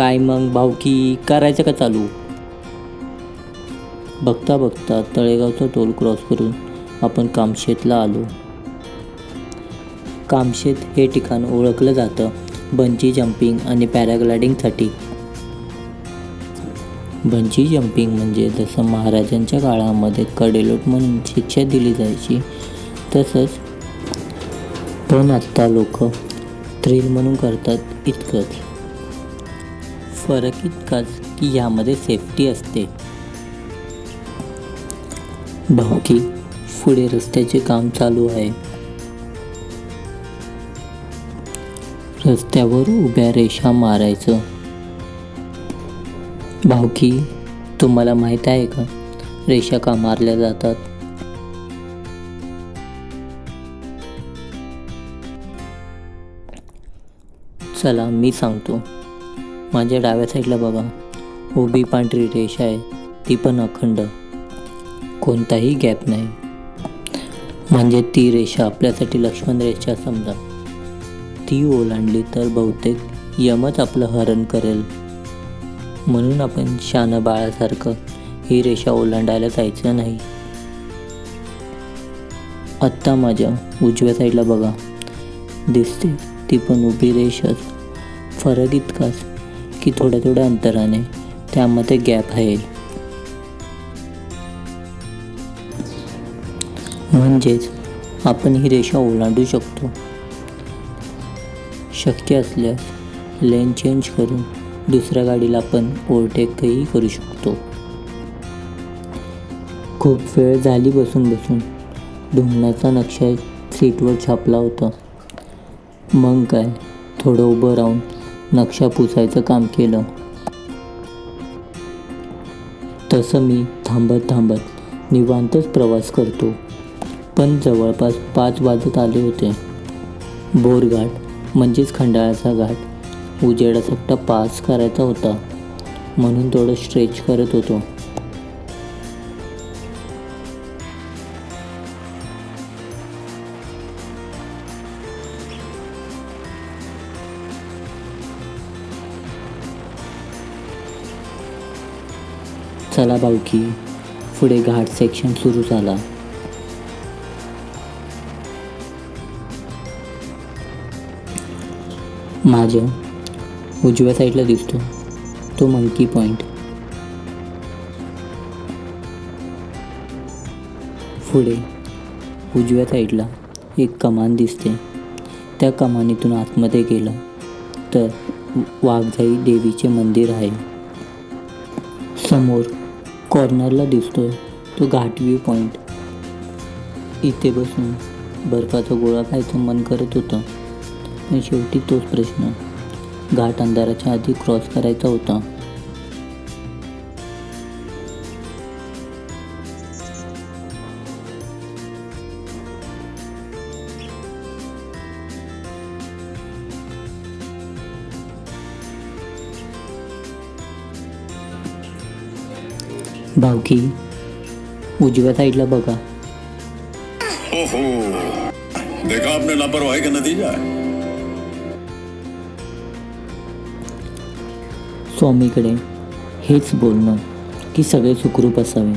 काय मग भावकी करायचं का चालू? बघता बघता तळेगावचा टोल क्रॉस करून आपण कामशेतला आलो. कामशेत हे ठिकाण ओळखलं जातं बंची जम्पिंग आणि पॅराग्लायडिंगसाठी बंची जम्पिंग म्हणजे जसं महाराजांच्या काळामध्ये कडेलोट म्हणून शिक्षा दिली जायची तसंच पण आत्ता लोक थ्रिल म्हणून करतात इतकंच. फरक इतकाच की यामध्ये सेफ्टी असते. भावकी पुढे रस्त्याचे काम चालू आहे. रस्त्यावर उभ्या रेषा मारायचं. भावकी तुम्हाला माहीत आहे का? रेषा का मारल्या जातात? चला मी सांगतो. माझ्या डाव्या साईडला बघा. उभी पांढरी रेषा आहे. ती पण अखंड. कोणताही गॅप नाही. म्हणजे ती रेषा आपल्यासाठी लक्ष्मण रेषा समजा. ती ओलांडली तर बहुतेक यमच आपलं हरण करेल. म्हणून आपण शान बाळासारखं ही रेषा ओलांडायला जायचं नाही. आत्ता माझ्या उजव्या साईडला बघा. दिसते ती पण उभी रेषाच. फरक इतकाच. की थोड्या थोड्या अंतराने त्यामध्ये गॅप आहे. म्हणजेच आपण ही रेषा ओलांडू शकतो. शक्य असल्यास लेन चेंज करून दुसऱ्या गाडीला आपण ओव्हरटेकही करू शकतो. खूप वेळ झाली बसून बसून. ढुंगणाचा नक्षा सीटवर छापला होता. मग काय? थोडं उभं राहून नक्षा पुसायचं काम केलं. तसं मी थांबत थांबत निवांतच प्रवास करतो. पण जवळपास पाच वाजत आले होते. बोरघाट म्हणजेच खंडाळ्याचा घाट. उजेडाचा पास करायचा होता. म्हणून थोडं स्ट्रेच करत होतो. चला भाऊकी पुढे घाट सेक्शन सुरू झाला. माझ्या उजव्या साईडला दिसतो. तो मंकी पॉईंट पुढे उजव्या साईडला एक कमान दिसते. त्या कमानीतून आतमध्ये गेलं. तर वाघजाई देवीचे मंदिर आहे. समोर कॉर्नरला दिसतोय तो घाट व्ह्यू पॉईंट इथे बसून बर्फाचा गोळा खायचं मन करत होतं पण शेवटी तोच प्रश्न. घाट अंधाराच्या आधी क्रॉस करायचा होता. भावकी उजव्या साईडला बघा. ओहो देखा आपने लापरवाही का नतीजा है. स्वामीकडे हेच बोलणं की सगळे सुखरूप असावे.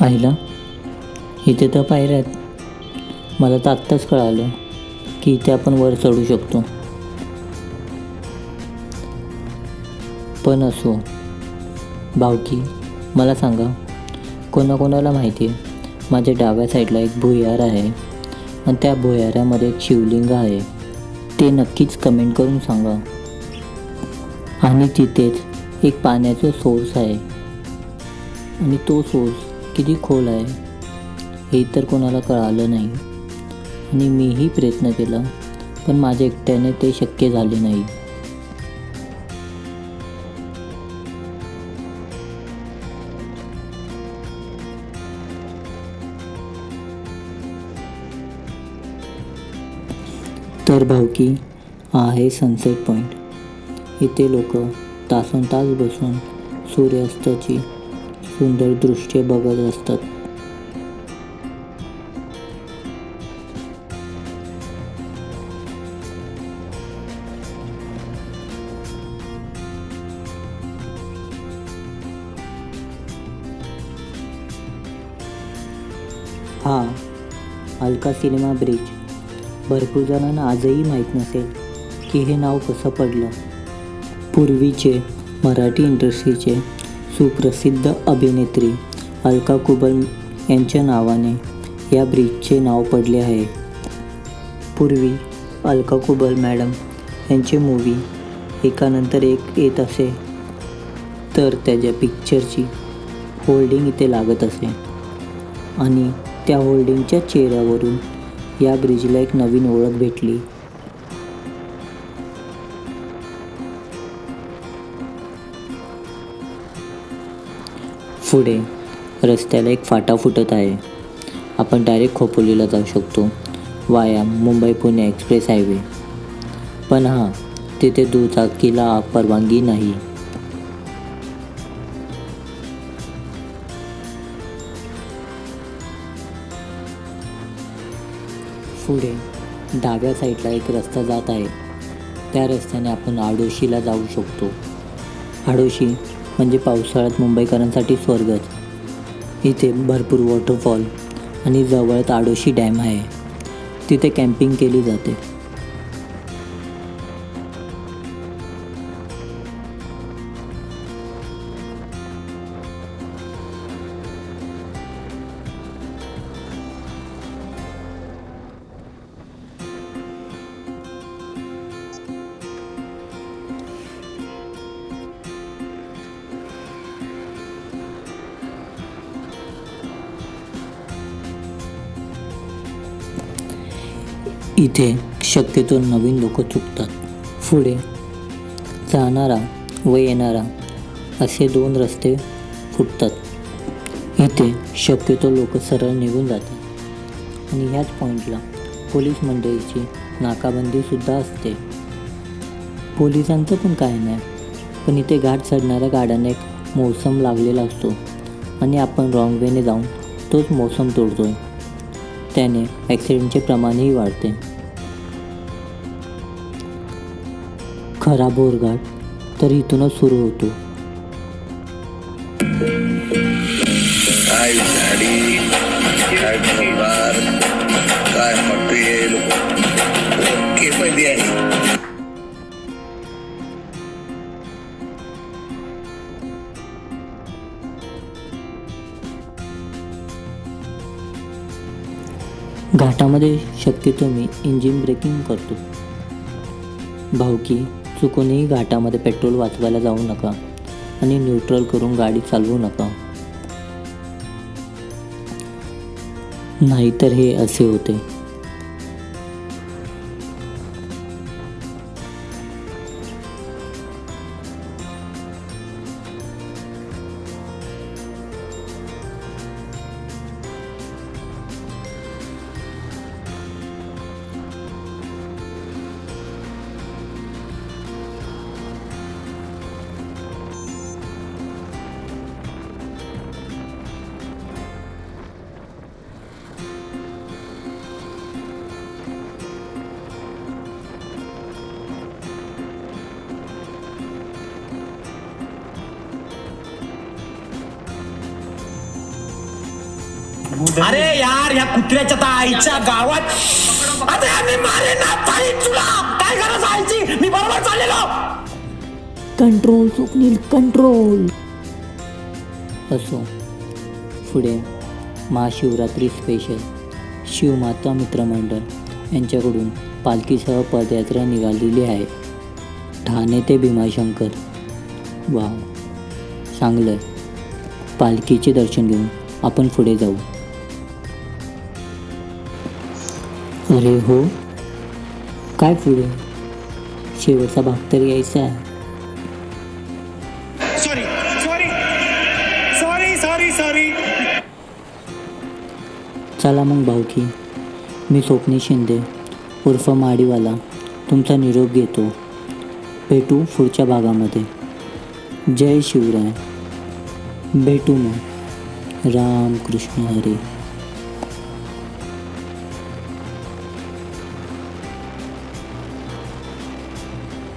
आईला इथे तर पायऱ्या आहेत. मला तर आत्ताच कळालं की इथे आपण वर चढू शकतो. पण असो भावकी मला सांगा कोणाकोणाला माहिती आहे माझ्या डाव्या साईडला एक भुयार आहे आणि त्या भुयारामध्ये एक शिवलिंग आहे. ते नक्कीच कमेंट करून सांगा. आणि तिथेच एक पाण्याचा सोर्स आहे. आणि तो सोर्स किती खोल आहे हे तर कोणाला कळालं नाही. आणि मीही प्रयत्न केला पण माझ्या एकट्याने ते शक्य झाले नाही. तर भावकी हा आहे सनसेट पॉईंट इथे लोक तासन तास बसून सूर्यास्ताची सुंदर दृश्य बघत असतात. हा अलका सिनेमा ब्रिज. भरपूर जणांना आजही माहीत नसेल की हे नाव कसं पडलं. पूर्वीचे मराठी इंडस्ट्रीचे सुप्रसिद्ध अभिनेत्री अलका कुबल यांच्या नावाने या ब्रिजचे नाव पडले आहे. पूर्वी अलका कुबल मॅडम यांचे मूवी एकानंतर एक येत असे तर त्याच्या पिक्चरची होल्डिंग इथे लागत असे. आणि त्या होल्डिंगच्या चेहऱ्यावरून या ब्रिजला एक नवीन ओळख भेटली. पुढे रस्त्याला एक फाटा फुटत आहे. आपण डायरेक्ट खोपोलीला जाऊ शकतो. वाया मुंबई पुणे एक्सप्रेस हायवे. पण हां तिथे दुचाकीला परवानगी नाही. पुढे डाव्या साईडला एक रस्ता जात आहे. त्या रस्त्याने आपण आडोशीला जाऊ शकतो. आडोशी म्हणजे पावसाळ्यात मुंबईकरांसाठी स्वर्गच. इथे भरपूर वॉटरफॉल आणि जवळच आडोशी डॅम आहे. तिथे कॅम्पिंग केली जाते. इथे शक्यतो नवीन लोक चुकतात. पुढे जाणारा व येणारा असे दोन रस्ते फुटतात. इथे शक्यतो लोक सरळ निघून जातात. आणि ह्याच पॉईंटला पोलीस मंडळीची नाकाबंदीसुद्धा असते. पोलिसांचं पण काय नाही. पण इथे घाट चढणाऱ्या गाड्यांना एक मोसम लागलेला असतो. आणि आपण रॉंग वेने जाऊन तोच मोसम तोडतो त्याने ॲक्सिडेंटचे प्रमाणही वाढते. खरा बोरघाट तर इथूनच सुरू होतो. काय झाडी? काय परिवार? काय मटेरियल ओके मध्ये आहे. घाटामध्ये शक्यतो मी इंजिन ब्रेकिंग करतो. भावकी चुकूनही घाटामध्ये पेट्रोल वाचवायला जाऊ नका आणि न्यूट्रल करून गाडी चालवू नका. नाहीतर हे असे होते. अरे यार या कुत्र्याच्या त्या आईच्या गावात आता आम्ही मारे ना ताई तुला. काय गरज आईची? मी बरोबर चाललेलो. Control Swapnil control. असो. पुढे महाशिवरात्री स्पेशल शिवमाता मित्रमंडळ यांच्याकडून पालखीसह पदयात्रा निघालेली आहे. ठाणे ते भीमाशंकर. वाव. चांगलं पालखीचे दर्शन घेऊन आपण पुढे जाऊ. अरे हो. काय पुढे? शेवटचा भाग तर यायचा आहे. Sorry sorry sorry sorry sorry चला मग भाऊकी मी स्वप्नी शिंदे उर्फ माडीवाला तुमचा निरोप घेतो. भेटू पुढच्या भागामध्ये. जय शिवराय. भेटू मग. राम कृष्ण हरी.